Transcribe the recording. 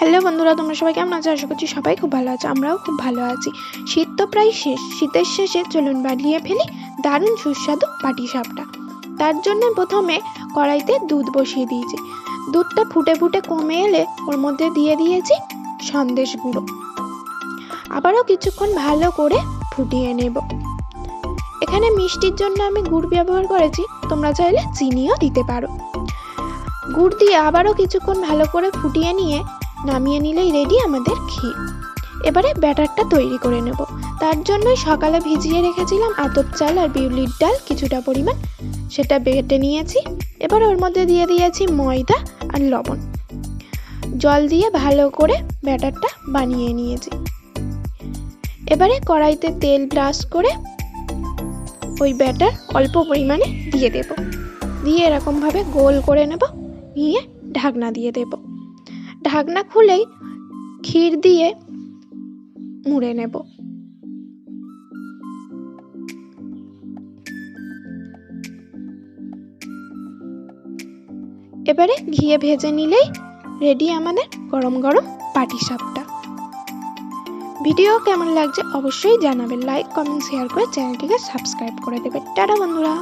Hello বন্ধুরা, তোমরা সবাই কেমন আছো? আশা করছি সবাই খুব ভালো আছে, আমরাও খুব ভালো আছি। শীত তো প্রায় শেষ, শীতের শেষে চলুন বানিয়ে ফেলি দারুণ সুস্বাদু পাটিসাপটা। তার জন্য প্রথমে কড়াইতে দুধ বসিয়ে দিয়েছি। দুধটা ফুটে ফুটে কমে এলে ওর মধ্যে দিয়ে দিয়েছি সন্দেশ গুঁড়ো। আবারও কিছুক্ষণ ভালো করে ফুটিয়ে নেব। এখানে মিষ্টির জন্য আমি গুড় ব্যবহার করেছি, তোমরা চাইলে চিনিও দিতে পারো। গুড় দিয়ে আবারও কিছুক্ষণ ভালো করে ফুটিয়ে নিয়ে নামিয়ে নিলেই রেডি আমাদের ক্ষীর। এবারে ব্যাটারটা তৈরি করে নেব। তার জন্যই সকালে ভিজিয়ে রেখেছিলাম আতপ চাল আর বিউলির ডাল, কিছুটা পরিমাণ। সেটা বেটে নিয়েছি। এবার ওর মধ্যে দিয়ে দিয়েছি ময়দা আর লবণ। জল দিয়ে ভালো করে ব্যাটারটা বানিয়ে নিয়েছি। এবারে কড়াইতে তেল ব্রাশ করে ওই ব্যাটার অল্প পরিমাণে দিয়ে দেব। দিয়ে এরকমভাবে গোল করে নেব। নিয়ে ঢাকনা দিয়ে দেব। ঢাকনা খুলেই ক্ষীর দিয়ে মুড়ে নেব। এবারে ঘিয়ে ভেজে নিলেই রেডি আমাদের গরম গরম পাটিসাপটা ভিডিও কেমন লাগছে অবশ্যই জানাবেন। লাইক কমেন্ট শেয়ার করে চ্যানেলটিকে সাবস্ক্রাইব করে দেবেন। টাটা বন্ধুরা।